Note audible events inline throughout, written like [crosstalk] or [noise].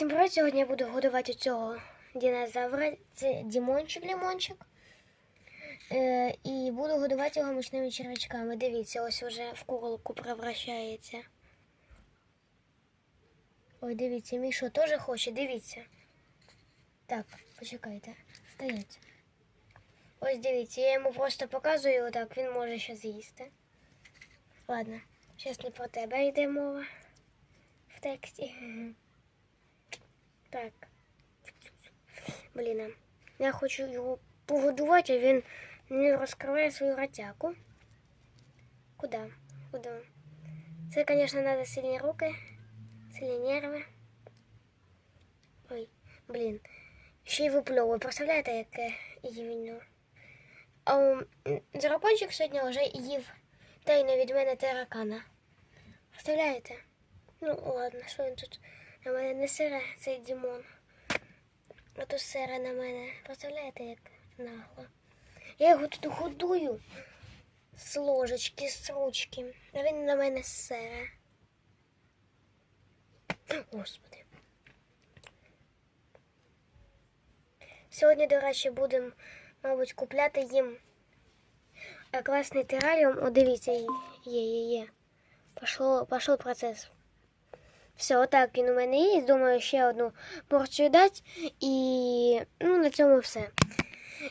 Всім привіт! Сьогодні я буду годувати цього динозавра. Це Дімончик Лімончик. Е, і буду годувати його мучними червячками. Дивіться, ось вже в куколку превращається. Ой, дивіться, Мішо теж хоче, дивіться. Так, почекайте. Стоять. Ось дивіться, я йому просто показую отак, він може ще з'їсти. Ладно, зараз не про тебе йде мова в тексті. [laughs] Так. Блін, я хочу його погодувати, а він не розкриває свою ротяку. Куди? Куди? Це, звісно, треба сильні руки, сильні нерви. Ой, блін. Ще й випльовує. Представляєте, яке гівно? А м, дракончик сьогодні вже їв тайно від мене таракана. Представляєте? Ну, ладно, що він тут на мене не сире, цей Дімон. А то сире на мене. Представляєте, як нагло. Я його тут годую з ложечки, з ручки. А він на мене сире. Господи. Сьогодні, до речі, будемо, мабуть, купляти їм е, класний тераріум. О, дивіться, є, є, є. Пошло, пошел процес. Все, отак він у мене є. Думаю, ще одну порцію дати. І ну, на цьому все.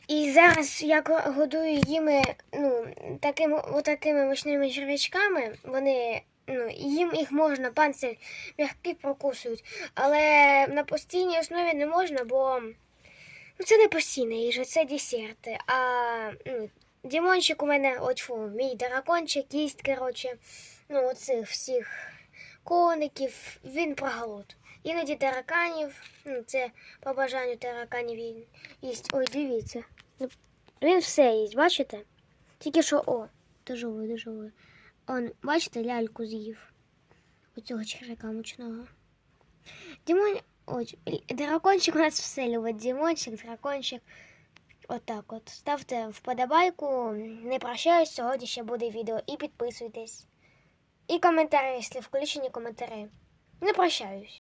І зараз я годую їми ну, такими, отакими мощними черв'ячками. Вони, ну, їм їх можна, панцир м'який прокусують. Але на постійній основі не можна, бо ну, це не постійна їжа, це десерти. А ну, Дімончик у мене, от фу, мій дракончик, їсть, коротше, ну, оцих всіх коників, він про голод. Іноді тараканів, ну, це по бажанню тараканів він їсть. Ой, дивіться. Він все їсть, бачите? Тільки що, о, дожовує, дожовує. Он, бачите, ляльку з'їв. Оцього червяка мучного. Дімон, ой, дракончик у нас все любить. Дімончик, дракончик. Отак от. Ставте вподобайку. Не прощаюсь, сьогодні ще буде відео. І підписуйтесь. І коментарі, якщо включені коментарі. Не прощаюсь.